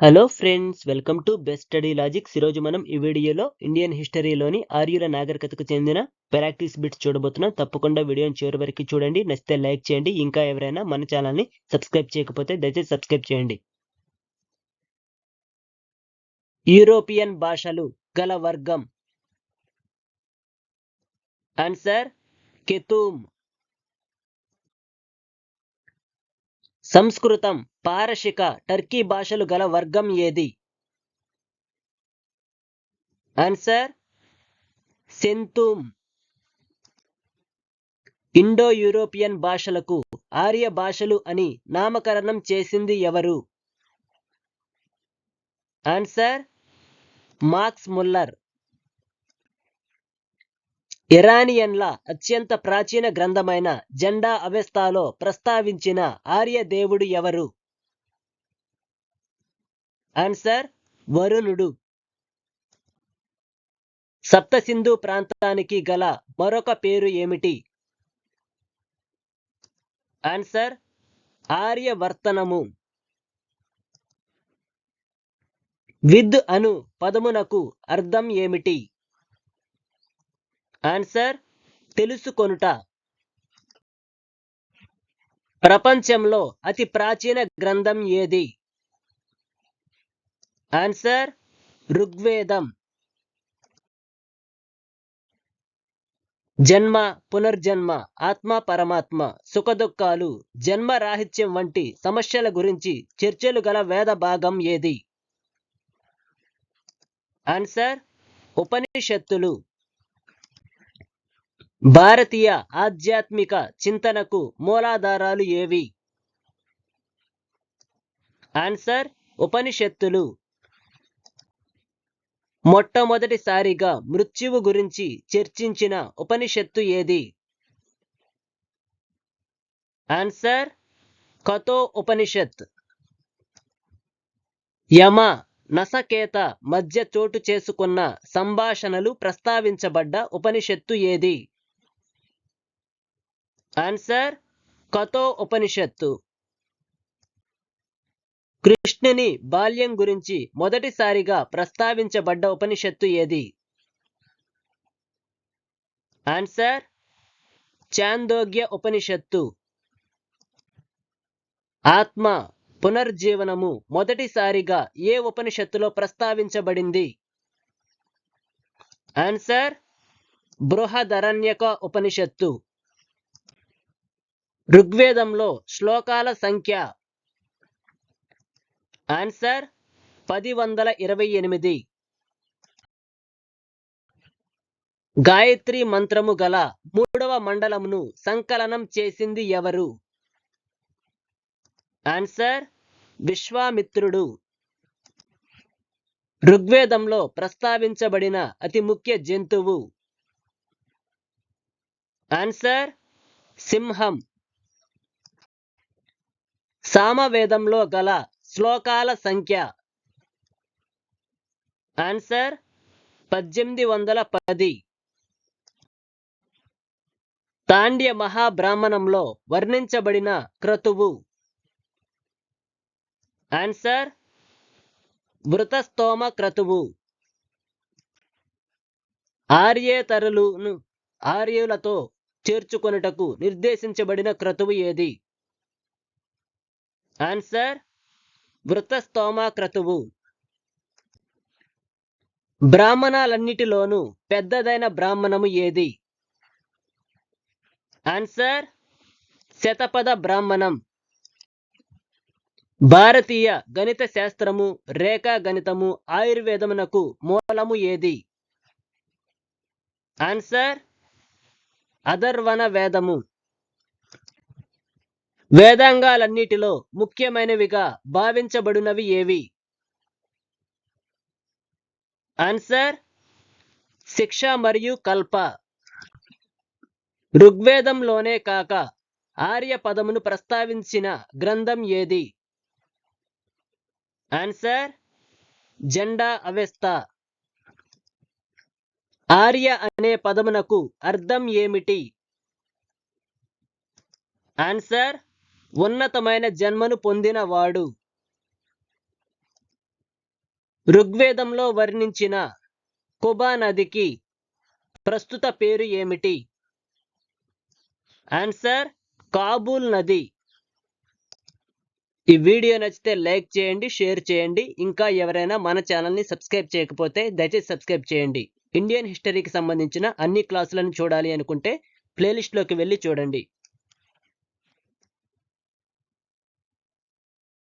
Hello friends welcome to best study logics ఈరోజు మనం ఈ వీడియోలో ఇండియన్ హిస్టరీలోని ఆర్యుల నాగరికతకు చెందిన ప్రాక్టీస్ బిట్స్ చూడబోతున్నాం. తప్పకుండా వీడియోని చివరి వరకు చూడండి. నచ్చితే లైక్ చేయండి. ఇంకా ఎవరైనా మన ఛానల్ని సబ్స్క్రైబ్ చేయకపోతే దయచేసి సబ్స్క్రైబ్ చేయండి. యూరోపియన్ భాషలు గల వర్గం. ఆన్సర్ కెతూమ్ సంస్కృతం పారశిక టర్కీ భాషలు గల వర్గం ఏది? ఆన్సర్? సెంతూమ్. ఇండో యూరోపియన్ భాషలకు ఆర్య భాషలు అని నామకరణం చేసింది ఎవరు? ఆన్సర్? Marks Muller. ఇరానియన్ల అత్యంత ప్రాచీన గ్రంథమైన జెండా అవెస్తాలో ప్రస్తావించిన ఆర్య దేవుడు ఎవరు? ఆన్సర్ వరుణుడు. సప్తసింధు ప్రాంతానికి గల మరొక పేరు ఏమిటి? ఆన్సర్ ఆర్యవర్తనము. విద్ అను పదమునకు అర్థం ఏమిటి? ఆన్సర్ తెలుసుకొనుట. ప్రపంచంలో అతి ప్రాచీన గ్రంథం ఏది? ఆన్సర్ ఋగ్వేదం. జన్మ పునర్జన్మ ఆత్మ పరమాత్మ సుఖదుఖాలు జన్మ రాహిత్యం వంటి సమస్యల గురించి చర్చలు గల వేద భాగం ఏది? ఆన్సర్ ఉపనిషత్తులు. భారతీయ ఆధ్యాత్మిక చింతనకు మూలాధారాలు ఏవి? ఆన్సర్ ఉపనిషత్తులు. మొట్టమొదటిసారిగా మృత్యువు గురించి చర్చించిన ఉపనిషత్తు ఏది? ఆన్సర్ కథో ఉపనిషత్. యమ నసకేత మధ్య చోటు చేసుకున్న సంభాషణలు ప్రస్తావించబడ్డ ఉపనిషత్తు ఏది? ఆన్సర్ కథో ఉపనిషత్తు. కృష్ణుని బాల్యం గురించి మొదటిసారిగా ప్రస్తావించబడ్డ ఉపనిషత్తు ఏది? ఆన్సర్ చాందోగ్య ఉపనిషత్తు. ఆత్మ పునర్జీవనము మొదటిసారిగా ఏ ఉపనిషత్తులో ప్రస్తావించబడింది? ఆన్సర్ బృహదరణ్యక ఉపనిషత్తు. ఋగ్వేదంలో శ్లోకాల సంఖ్య ఆన్సర్ పది వందల ఇరవై ఎనిమిది. గాయత్రి మంత్రము గల మూడవ మండలమును సంకలనం చేసింది ఎవరు? ఆన్సర్ విశ్వామిత్రుడు. ఋగ్వేదంలో ప్రస్తావించబడిన అతి ముఖ్య జంతువు. ఆన్సర్ సింహం. సామవేదంలో గల శ్లోకాల సంఖ్య. ఆన్సర్ పద్దెనిమిది వందల పది. తాండ్య మహాబ్రాహ్మణంలో వర్ణించబడిన క్రతువు. ఆన్సర్ వృతస్తోమ క్రతువు. ఆర్యేతరులను ఆర్యులతో చేర్చుకొనుటకు నిర్దేశించబడిన క్రతువు ఏది? ఆన్సర్ వృతస్తోమ క్రతువు బ్రాహ్మణాలన్నిటిలోనూ పెద్దదైన బ్రాహ్మణము ఏది? ఆన్సర్ శతపద బ్రాహ్మణం. భారతీయ గణిత శాస్త్రము రేఖా గణితము ఆయుర్వేదమునకు మూలము ఏది? ఆన్సర్ అధర్వణ వేదము. వేదాంగాలన్నిటిలో ముఖ్యమైనవిగా భావించబడినవి ఏవి? ఆన్సర్ శిక్ష మరియు కల్ప. ఋగ్వేదంలోనే కాక ఆర్య పదమును ప్రస్తావించిన గ్రంథం ఏది? ఆన్సర్ జెండా అవెస్త ఆర్య అనే పదమునకు అర్థం ఏమిటి? ఆన్సర్ ఉన్నతమైన జన్మను పొందినవాడు. ఋగ్వేదంలో వర్ణించిన కుబా నదికి ప్రస్తుత పేరు ఏమిటి? ఆన్సర్ కాబూల్ నది. ఈ వీడియో నచ్చితే లైక్ చేయండి షేర్ చేయండి. ఇంకా ఎవరైనా మన ఛానల్ని సబ్స్క్రైబ్ చేయకపోతే దయచేసి సబ్స్క్రైబ్ చేయండి. ఇండియన్ హిస్టరీకి సంబంధించిన అన్ని క్లాసులను చూడాలి అనుకుంటే ప్లేలిస్ట్లోకి వెళ్ళి చూడండి.